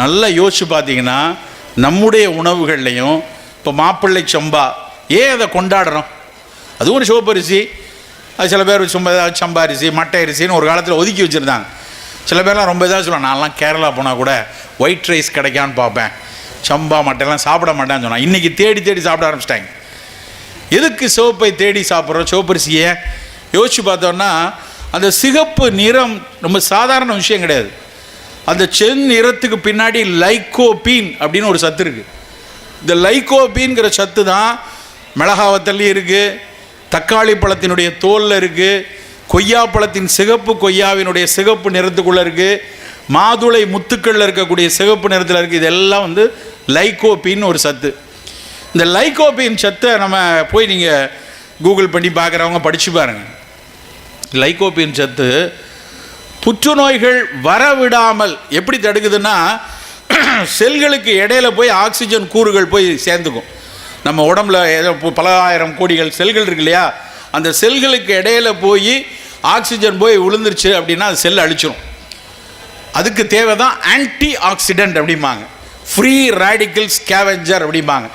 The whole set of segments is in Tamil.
நல்லா யோசிச்சு பார்த்தீங்கன்னா நம்முடைய உணவுகள்லையும் இப்போ மாப்பிள்ளை சம்பா ஏன் அதை கொண்டாடுறோம்? அதுவும் ஒரு சிவப்பரிசி அது சில பேர் சும்மா ஏதாவது சம்பா அரிசி மட்டை அரிசின்னு ஒரு காலத்தில் ஒதுக்கி வச்சுருந்தாங்க. சில பேர்லாம் ரொம்ப இதாக சொல்லுவாங்க நான்லாம் கேரளா போனால் கூட ஒயிட் ரைஸ் கிடைக்கான்னு பார்ப்பேன். சம்பா மட்டைலாம் சாப்பிட மாட்டேன்னு சொன்னான் இன்றைக்கி தேடி தேடி சாப்பிட ஆரம்பிச்சிட்டாங்க. எதுக்கு சிவப்பை தேடி சாப்பிட்றோம்? சிவப்பரிசியை யோசிச்சு பார்த்தோன்னா அந்த சிகப்பு நிறம் ரொம்ப சாதாரண விஷயம் கிடையாது. அந்த செந்நிறத்துக்கு பின்னாடி லைக்கோபீன் அப்படின்னு ஒரு சத்து இருக்குது இந்த லைக்கோபீன்கிற சத்து தான் மிளகாவத்தல்லையும் இருக்குது தக்காளி பழத்தினுடைய தோலில் இருக்குது கொய்யா பழத்தின் சிகப்பு கொய்யாவினுடைய சிகப்பு நிறத்துக்குள்ளே இருக்குது மாதுளை முத்துக்களில் இருக்கக்கூடிய சிகப்பு நிறத்தில் இருக்குது இதெல்லாம் வந்து லைக்கோபின்னு ஒரு சத்து. இந்த லைக்கோபின் சத்தை நம்ம போய் நீங்கள் கூகுள் பண்ணி பார்க்குறவங்க படித்து பாருங்கள் லைக்கோபின் சத்து புற்றுநோய்கள் வரவிடாமல் எப்படி தடுக்குதுன்னா செல்களுக்கு இடையில போய் ஆக்சிஜன் கூறுகள் போய் சேர்ந்துக்கும். நம்ம உடம்புல ஏதோ பல ஆயிரம் கோடிகள் செல்கள் இருக்கு இல்லையா? அந்த செல்களுக்கு இடையில போய் ஆக்சிஜன் போய் விழுந்துருச்சு அப்படின்னா அது செல் அழிச்சிடும் அதுக்கு தேவை தான் ஆன்டி ஆக்சிடென்ட் அப்படிம்பாங்க. ஃப்ரீ ரேடிக்கல் ஸ்கேவெஞ்சர் அப்படிம்பாங்க.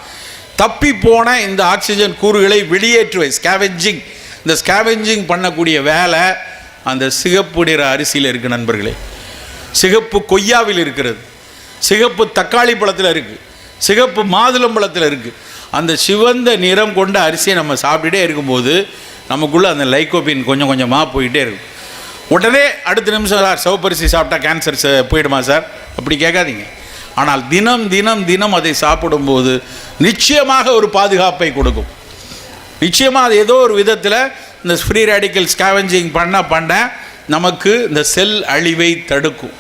தப்பி போன இந்த ஆக்சிஜன் கூறுகளை வெளியேற்றுவை. ஸ்கேவெஞ்சிங். இந்த ஸ்கேவெஞ்சிங் பண்ணக்கூடிய வேலை அந்த சிகப்பு நிற அரிசியில் இருக்குது நண்பர்களே. சிகப்பு கொய்யாவில் இருக்கிறது. சிகப்பு தக்காளி பழத்தில் இருக்குது சிகப்பு மாதுளம்பழத்தில் இருக்குது அந்த சிவந்த நிறம் கொண்ட அரிசியை நம்ம சாப்பிட்டுட்டே இருக்கும்போது நமக்குள்ளே அந்த லைக்கோபின் கொஞ்சம் கொஞ்சமாக போயிட்டே இருக்கும். உடனே அடுத்த நிமிஷம் சார் சிவப்பரிசி சாப்பிட்டா கேன்சர் போயிடுமா சார்? அப்படி கேட்காதீங்க. ஆனால் தினம் தினம் தினம் அதை சாப்பிடும்போது நிச்சயமாக ஒரு பாதுகாப்பை கொடுக்கும். நிச்சயமாக அது ஏதோ ஒரு விதத்தில் இந்த ஃப்ரீ ரேடிக்கல் ஸ்கேவஞ்சிங் பண்ண பண்ண நமக்கு இந்த செல் அழிவை தடுக்கும்.